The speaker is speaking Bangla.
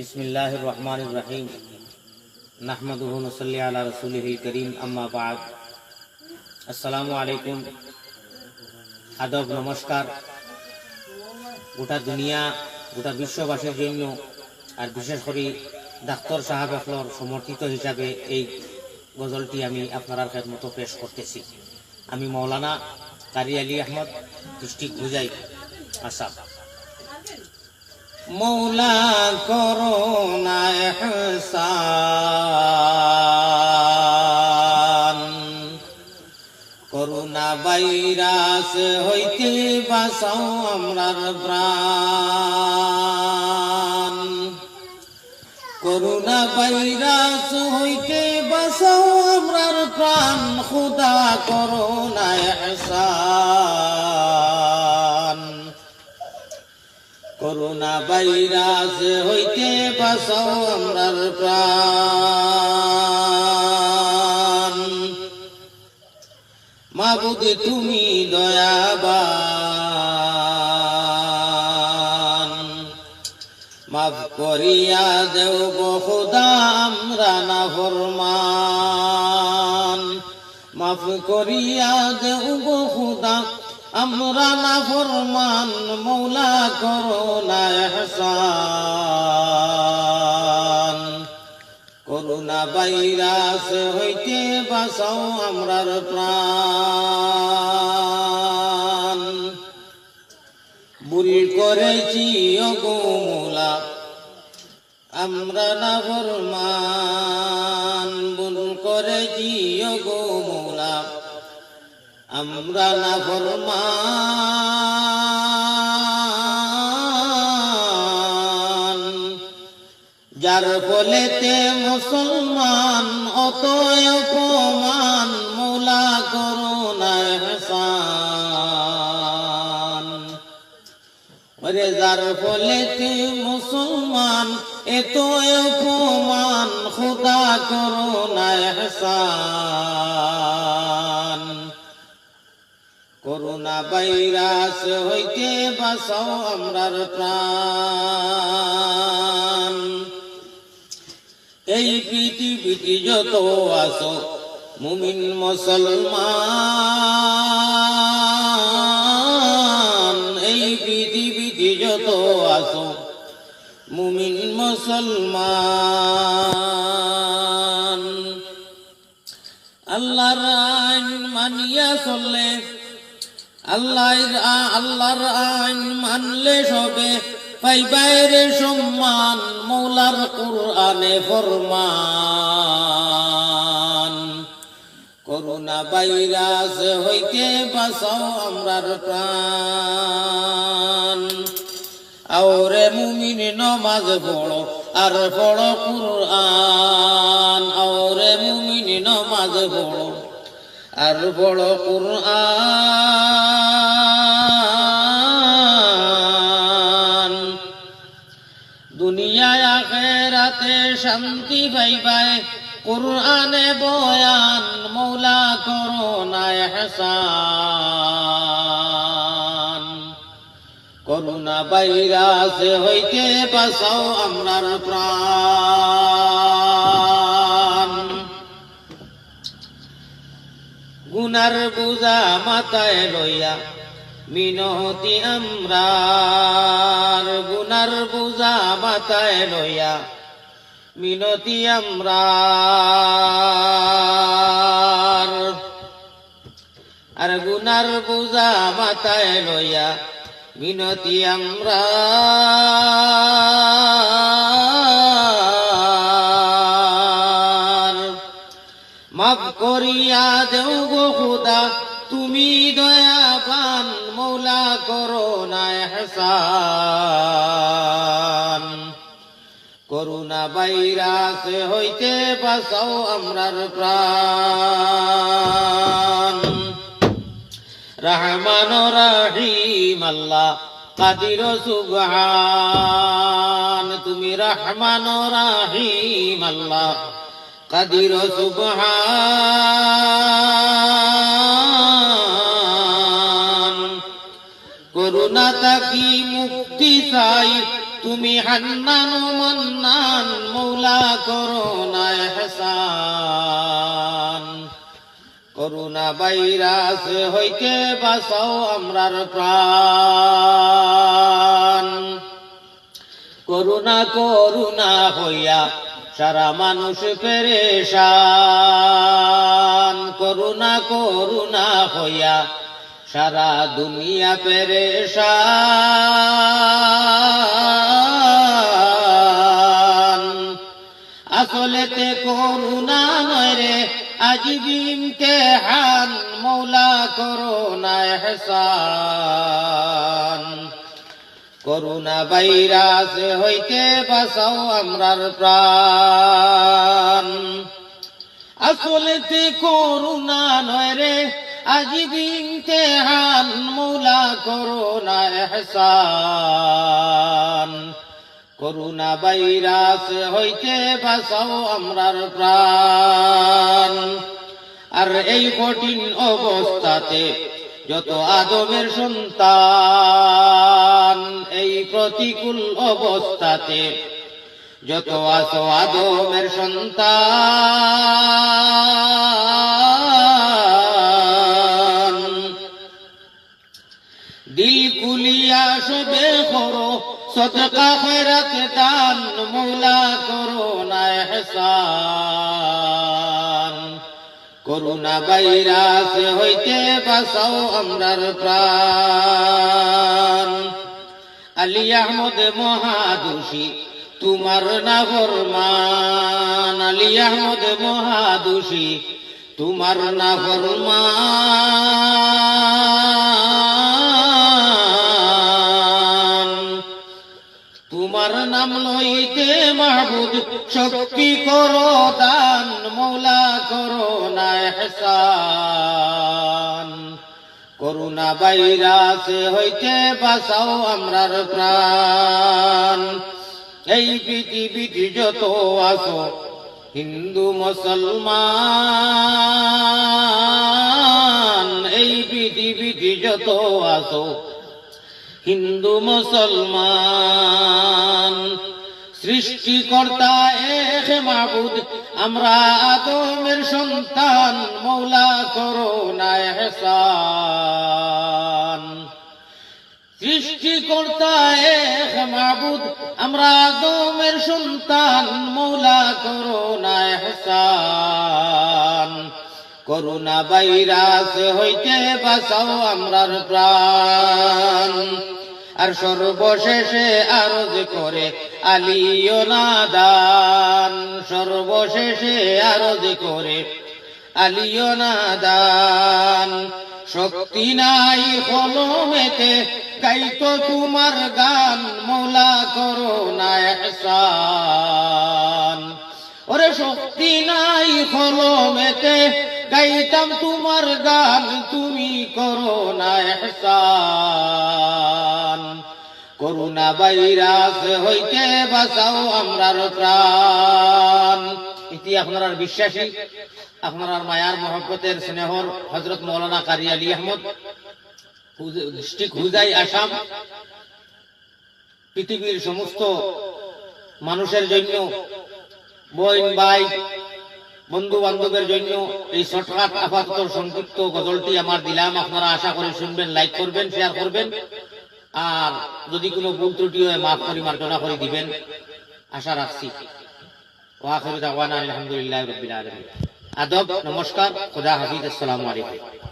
বিসমিল্লাহ রহমান রহিম। নাহমদুহ নসল্লি আলা রসুলহ করিম, আম্মা বাদ। আসসালামু আলাইকুম। আদব, নমস্কার। গোটা দুনিয়া, গোটা বিশ্ববাসীর জন্য আর বিশেষ করে ডাক্তার সাহাব আফলর সমর্থিত হিসাবে এই গজলটি আমি আপনার মতো পেশ করতেছি। আমি মৌলানা কারি আলী আহমদ, ডিস্ট্রিক্ট বুঝাই আসাম। মৌলা করোনা করুণা ভাইরাস হইতে বাঁচাও আমরার প্রাণ। করুণা ভাইরাস হইতে বাঁচাও আমরার প্রাণ, খুদা করোনা এহসান। ভাইরাস হইতে বাঁচাও আমরার প্রাণ। মাবুদে, তুমি দয়াবান। মাফ করিয়া দেও বহুদা আমরা না ফরমান। মাফ করিয়া দেও বহুদা আমরা না ফরমান। মৌলা করোনা এহসান করোনা ভাইরাস হইতে বাঁচাও আমরার প্রাণ। ভুল করেছি অগোমুলা আমরা না ফরমান। ভুল করেছি অগোমুলা আমরা না ফরমান। যার ফলেতে মুসলমান অত অপমান মোলা করোনা হেসান ওরে যার ফলেতে মুসলমান এত অপমান খুদা করোনা হেসান করোনা ভাইরাস হইতে বাঁচাও আমরার প্রাণ। এই পৃথিবীতে যত আসো মুমিন, মুসলমান, এই পৃথিবীতে যত আসো মুমিন, মুসলমান। আল্লাহর আইন মানিয়া চললে আল্লাহর আ- আল্লাহর আইন মানলে সবে পাইবাইরে সম্মান মৌলার কোরআনে ফরমান। করোনা ভাইরাস হইতে বাঁচাও আমরার প্রাণ। আওরে মুমিন নমাজ পড়ো আর পড়ো কুরআন। আওরে মুমিন নমাজ পড়ো আর বড় কুরআন। শান্তি পাইবাই। কুরআনে বয়ান, মৌলা করোনা এহসান। করুণা ভাইরাস হইতে বাঁচাও আমরার প্রাণ। গুনার বুঝা মাথায় লইয়া মিনতি আমরার। গুনার বুঝা মাথায় লইয়া মিনতি আমরার আর গুনার বুঝা মাথায় লইয়া মিনতি আমরার মাফ করিয়া দেও গো খুদা, তুমি দয়াবান মৌলা করো না এহসান। করুণা ভাইরাস হইতে বাঁচাও আমরার প্রাণ। রহমান রহিম আল্লাহ, কাদির সুবহান। তুমি রহমান রহিম আল্লাহ, কাদির সুবহান। করুণা তাকি মুক্তি চাই? তুমি হান্নান মান্নান, মৌলা করোনা এহসান। করুণা ভাইরাস হইতে বাঁচাও আমরার প্রাণ। করুণা করুণা হইয়া সারা মানুষ পেরেশান। করুণা করুণা হইয়া সারা দুনিয়া পেরেশান। আজিবিনকে হান মৌলা করুণা এহসান। করুণা ভাইরাস হইতে বাঁচাও আমরার প্রাণ। আসলেতে করুণা নয় রে আজিবিনকে হান মৌলা করুণা এহসান। করুণা ভাইরাস হইতে বাঁচাও আমরার প্রাণ। আর এই কঠিন অবস্থাতে যত আদমের সন্তান, এই প্রতিকূল অবস্থাতে যত আসো আদমের সন্তান। দিল কুলিয়া সবে করো সদকা খয়রাত দান, মৌলা করুণা ভাইরাস হইতে বাসাও আমরার প্রাণ। আলী আহমদ মহাদুষী, তোমার না ফরমান আলী আহমদ মহাদুষী, তোমার না ফরমান করুণা ভাইরাস হইতে বাঁচাও আমরার প্রাণ। এই পৃথিবীতে যত আসো হিন্দু, মুসলমান, এই পৃথিবীতে যত আসো হিন্দু, মুসলমান সৃষ্টিকর্তা এক মাবুদ। আমরা আদমের সন্তান, মৌলা করো না এহসান। সৃষ্টিকর্তা এক মাবুদ। আমরা আদমের সন্তান, মৌলা করো না এহসান। করুণা ভাইরাস হইতে বাঁচাও আমরার প্রাণ। আর সর্বশেষে আরজ করে আলিও নাদান। সর্বশেষে আরজ করে আলিও নাদান। শক্তি নাই কলমেতে গাইতো তোমার গান মৌলা করো না ওরে শক্তি নাই কলমেতে গাইতাম তোমার গান, তুমি করো না এহসান। করুণা ভাইরাস হইতে বাঁচাও আমরার প্রাণ। ইতি আপনার বিশ্বাসী, আপনার মায়ার মহব্বতের স্নেহর হজরত মৌলানা কারি আলী আহমদ ডিস্ট্রিক্ট হুজাই, আসাম। পৃথিবীর সমস্ত মানুষের জন্য বোন ভাই বন্ধু বান্ধবের জন্য এই শর্টকাট আপাতত সংক্ষিপ্ত গজলটি আমার দিলাম। আপনারা আশা করে শুনবেন, লাইক করবেন শেয়ার করবেন। আর যদি কোনো ভুল ত্রুটি হয়, মাফ করি, মার্জনা করে, দিবেন। আশা রাখছি। ওয়াখির আলহামদুলিল্লাহ রবিল আদব, নমস্কার, খুদা হাফিজ, আসসালামু আলাইকুম।